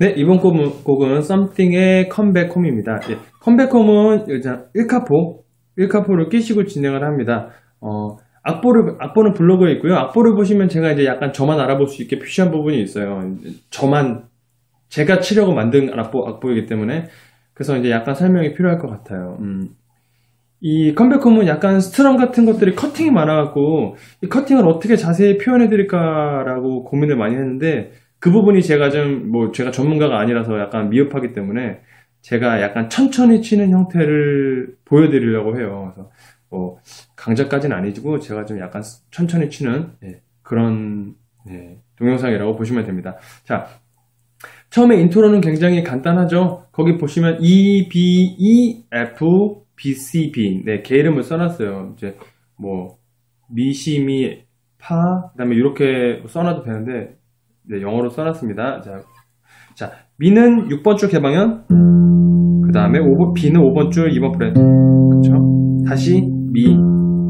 네, 이번 곡은, 곡은 썸띵의 컴백 홈입니다. 예, 컴백 홈은 일단 1카포, 1카포를 끼시고 진행을 합니다. 어, 악보를, 악보는 블로그에 있고요. 악보를 보시면 제가 이제 약간 저만 알아볼 수 있게 표시한 부분이 있어요. 저만, 제가 치려고 만든 악보, 악보이기 때문에. 그래서 이제 약간 설명이 필요할 것 같아요. 음. 이 컴백 홈은 약간 스트럼 같은 것들이 커팅이 많아갖고, 이 커팅을 어떻게 자세히 표현해드릴까라고 고민을 많이 했는데, 그 부분이 제가 좀, 뭐, 제가 전문가가 아니라서 약간 미흡하기 때문에 제가 약간 천천히 치는 형태를 보여드리려고 해요. 그래서, 뭐, 강좌까지는 아니고 제가 좀 약간 천천히 치는 예, 그런 예, 동영상이라고 보시면 됩니다. 자, 처음에 인트로는 굉장히 간단하죠. 거기 보시면 E, B, E, F, B, C, B. 네, 개 이름을 써놨어요. 이제, 뭐, 미, 시, 미, 파, 그 다음에 이렇게 써놔도 되는데, 네, 영어로 써놨습니다. 자, 자, 미는 6번 줄 개방현, 그 다음에 B는 5번 줄 2번 프렛, 그쵸? 다시 미,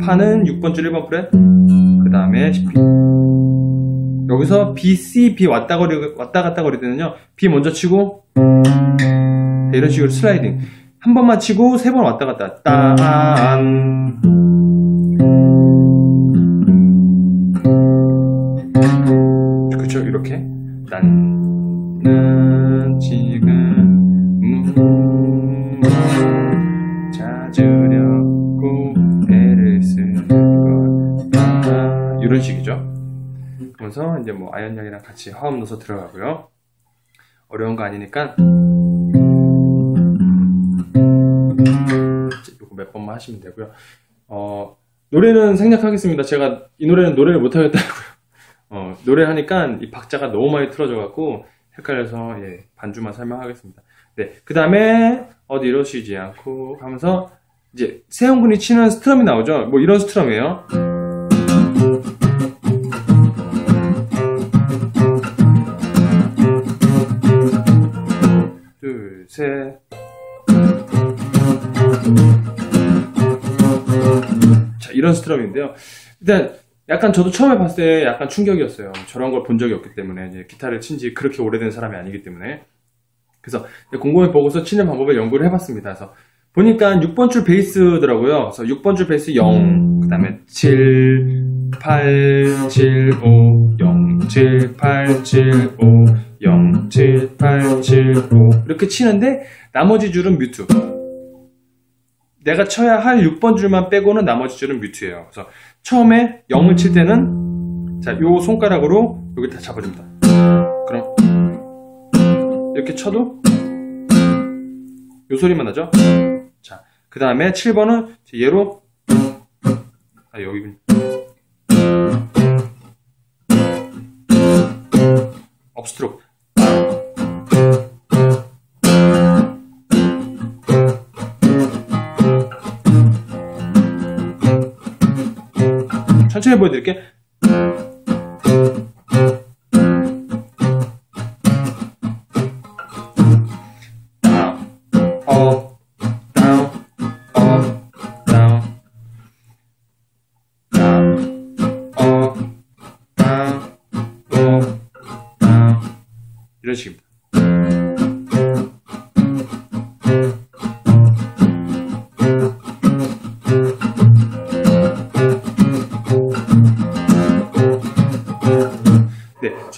파는 6번 줄 1번 프렛, 그 다음에 여기서 B, C, B 왔다 거리, 왔다 갔다 거리되는요, B 먼저 치고, 네, 이런 식으로 슬라이딩. 한 번만 치고 세 번 왔다 갔다. 딴. 나는 지금 무 찾으려고 애를 쓰는 걸 이런 식이죠. 그러면서 이제 뭐 아연 양이랑 같이 화음 넣어서 들어가고요. 어려운 거 아니니까 몇 번만 하시면 되고요. 어, 노래는 생략하겠습니다. 제가 이 노래는 노래를 못 하겠다고요. 어, 노래하니까 이 박자가 너무 많이 틀어져갖고 헷갈려서 예, 반주만 설명하겠습니다. 네, 그 다음에 어디로 쉬지 않고 하면서 이제 세영군이 치는 스트럼이 나오죠. 뭐 이런 스트럼이에요. 둘, 셋. 자, 이런 스트럼인데요. 일단 약간 저도 처음에 봤을 때 약간 충격이었어요. 저런 걸 본 적이 없기 때문에 기타를 친 지 그렇게 오래된 사람이 아니기 때문에 그래서 곰곰이 보고서 치는 방법을 연구를 해봤습니다. 그래서 보니까 6번 줄 베이스더라고요. 그래서 6번 줄 베이스 0, 그 다음에 7, 8, 7, 5, 0, 7, 8, 7, 5, 0, 7, 8, 7, 5 이렇게 치는데 나머지 줄은 뮤트. 내가 쳐야 할 6번 줄만 빼고는 나머지 줄은 뮤트예요. 그래서 처음에 0을 칠 때는 자, 요 손가락으로 여기 다 잡아줍니다. 그럼 이렇게 쳐도 요 소리만 나죠? 자, 그 다음에 7번은 얘로 아, 여기 업스트로크 천천히 보여드릴게. 업, 다운, 업, 다운, 다운, 업, 다운, 업, 다운 이런 식입니다.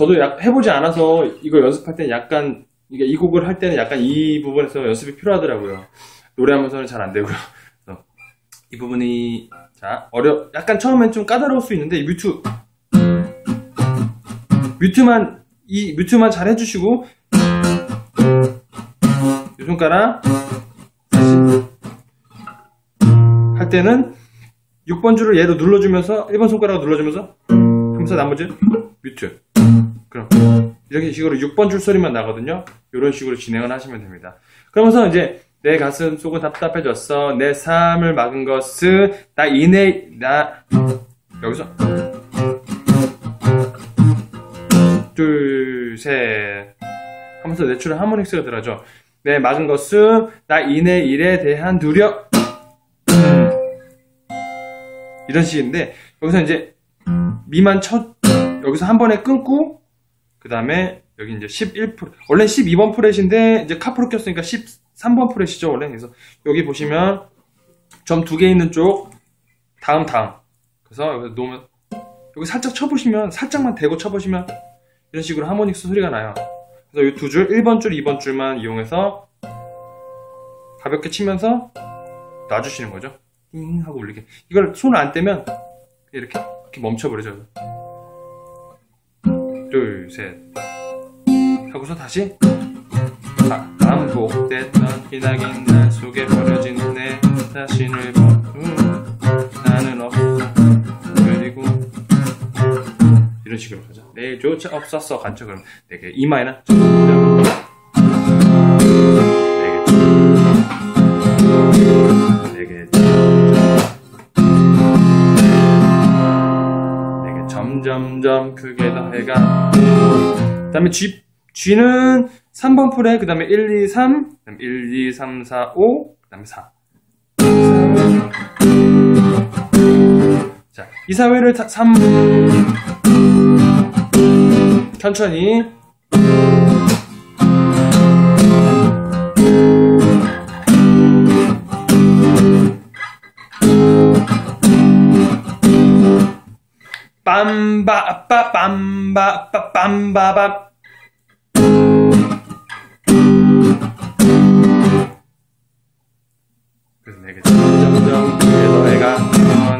저도 약 해보지 않아서 이거 연습할 때는 약간 이게 이 곡을 할 때는 약간 이 부분에서 연습이 필요하더라고요. 노래하면서는 잘 안 되고요. 이 부분이 자 어려 약간 처음엔 좀 까다로울 수 있는데 이 뮤트 뮤트만 이 뮤트만 잘 해주시고 이 손가락 다시 할 때는 6번 줄을 얘도 눌러주면서 1번 손가락을 눌러주면서 하면서 나머지 뮤트 그럼 이렇게 식으로 6번 줄 소리만 나거든요. 이런 식으로 진행을 하시면 됩니다. 그러면서 이제 내 가슴 속은 답답해졌어. 내 삶을 막은 것은 나 이내 나 여기서 둘셋 하면서 내추럴 하모닉스가 들어가죠. 내 막은 것은 나 이내 일에 대한 두려 이런 식인데 여기서 이제 미만 첫 여기서 한 번에 끊고 그 다음에 여기 이제 11 프렛. 원래 12번 프렛인데 이제 카프로 꼈으니까 13번 프렛이죠 원래. 그래서 여기 보시면 점 두 개 있는 쪽 다음 다음. 그래서 여기 놓으면 여기 살짝 쳐보시면 살짝만 대고 쳐보시면 이런 식으로 하모닉스 소리가 나요. 그래서 이 두 줄 1번 줄, 2번 줄만 이용해서 가볍게 치면서 놔주시는 거죠. 띵 하고 울리게. 이걸 손을 안 떼면 이렇게 이렇게 멈춰버리죠. 둘, 셋. 하고서 다시. 반복됐던 기나긴 날 속에 버려진 내 자신을 보고 나는 없어 그리고 이런 식으로 가죠. 내조차 없었어. 간척 그럼 내게 이마에는 점점 내 점점점 크게 더해가 그 다음에 G, G는 3번 프레, 그 다음에 1, 2, 3, 그 다음에 1, 2, 3, 4, 5, 그 다음에 4. 자, 이 사회를 3, 천천히. 빰바, 빠, 빰바, 빠, 빰바바. 그래서 내게 점점점 그게 너희가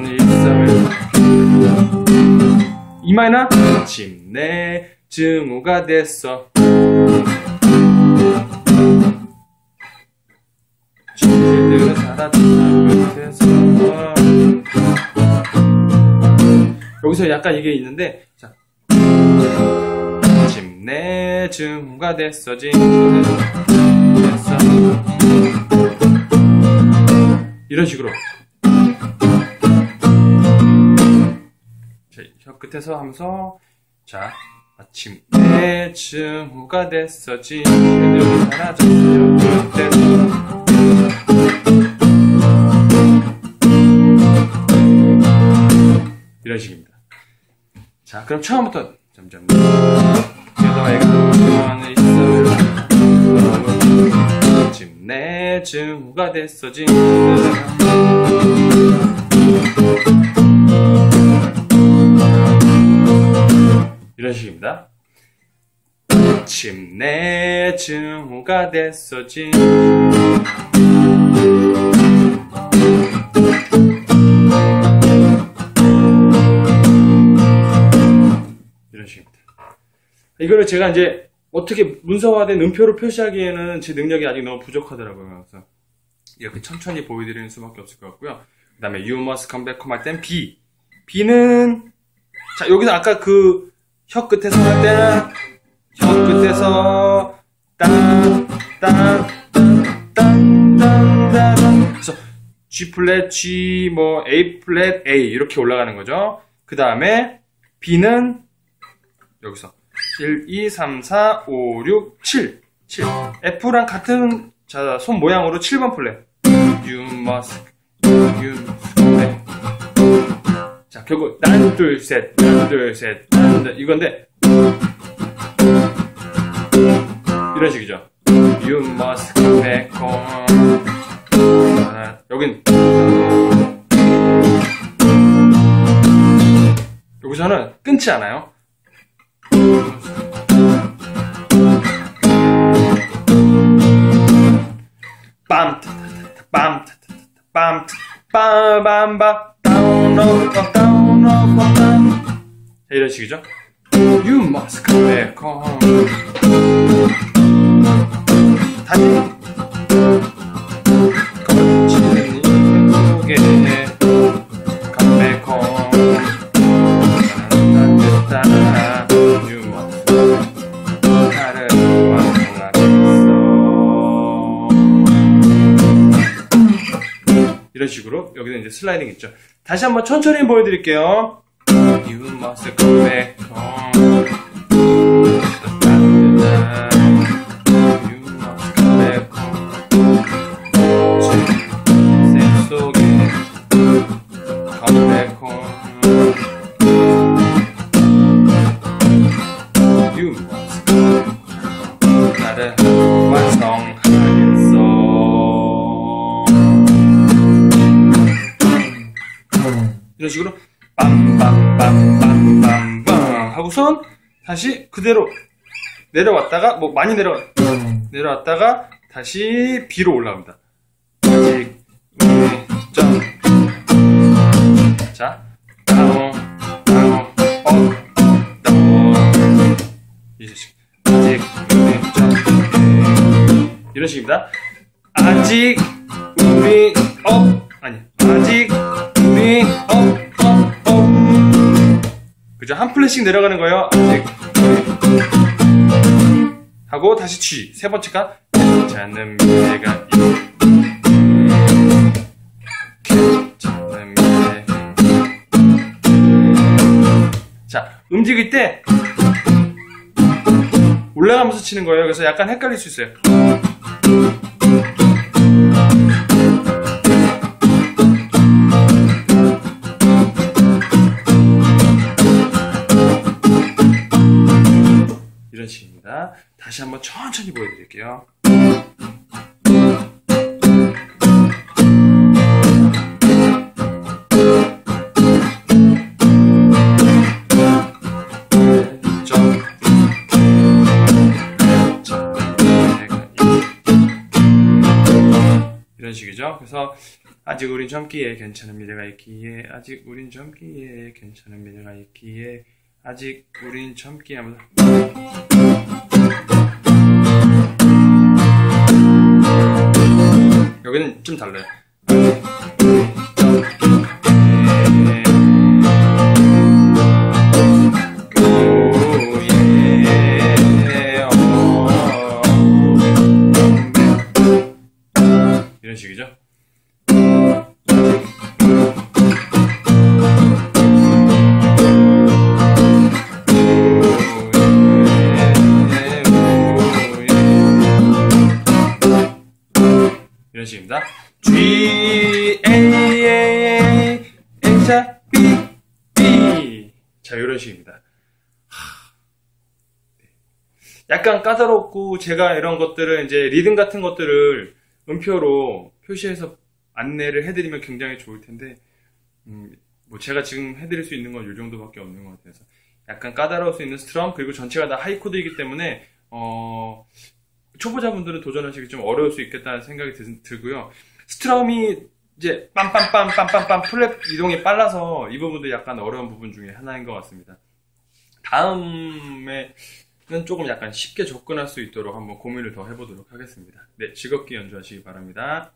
이 있음을 이 마이나 침내 증오가 됐어. 진실들은 사라진 끝에서 여기서 약간 이게 있는데 자. 침내 증오가 됐어 진실들은 됐어 이런 식으로. 자, 혀 끝에서 하면서 자 마침 내 증후가 됐어지 여기 사라졌어요 그때서. 이런 식입니다 자 그럼 처음부터 점점. 마침 내 증후가 됐어지 이런 식입니다. 침내 증후가 됐어 지 이거를 제가 이제 어떻게 문서화된 음표로 표시하기에는 제 능력이 아직 너무 부족하더라고요. 그래서 이렇게 천천히 보여드리는 수밖에 없을 것 같고요. 그 다음에 you must come back home 할 땐 B. B는 자 여기서 아까 그 혀 끝에서 할 때는 혀 끝에서 딴딴딴딴딴 그래서 G 플랫 G 뭐 A 플랫 A 이렇게 올라가는 거죠. 그 다음에 B는 여기서 1, 2, 3, 4, 5, 6, 7 7 F랑 같은 자, 손 모양으로 7번 플랫 You must You 네. 자 결국 난 둘 셋 난 둘 셋 난 이건데 이런 식이죠. You must come back home 아, 여긴 여기서는 끊지 않아요 다시. 식으로 여기는 이제 슬라이딩 있죠. 다시 한번 천천히 보여드릴게요. You must go back home. 다시 그대로 내려왔다가 뭐 많이 내려 내려왔다가 다시 B로 올라옵니다. 아직 우리 점. 자, 다운, 다운, 업, 다운. 이런 식. 아직 우리 점. 이런 식입니다. 아직 우리 업 아니 아직 우리 업업업 그죠 한 플랫씩 내려가는 거예요. 아직 하고 다시 G 세 번째 가 괜찮은 미래가 있 괜찮은 미래 자 움직일 때 올라가면서 치는 거예요. 그래서 약간 헷갈릴 수 있어요. 다. 다시 한번 천천히 보여드릴게요. 점. 이런 식이죠. 그래서 아직 우린 젊기에 괜찮은 미래가 있기에 아직 우린 젊기에 괜찮은 미래가 있기에 아직 우린 젊기에 하면서 여기는 좀 달라요. 이런 식입니다. G A A A자 B B 자 이런 식입니다. 약간 까다롭고 제가 이런 것들을 이제 리듬 같은 것들을 음표로 표시해서 안내를 해드리면 굉장히 좋을 텐데 음, 뭐 제가 지금 해드릴 수 있는 건 이 정도밖에 없는 것 같아서 약간 까다로울 수 있는 스트럼 그리고 전체가 다 하이 코드이기 때문에 어, 초보자분들은 도전하시기 좀 어려울 수 있겠다는 생각이 드, 들고요. 스트럼이 이제 빰빰빰 빰빰빰 플랫 이동이 빨라서 이 부분도 약간 어려운 부분 중에 하나인 것 같습니다. 다음에는 조금 약간 쉽게 접근할 수 있도록 한번 고민을 더 해보도록 하겠습니다. 네, 즐겁게 연주하시기 바랍니다.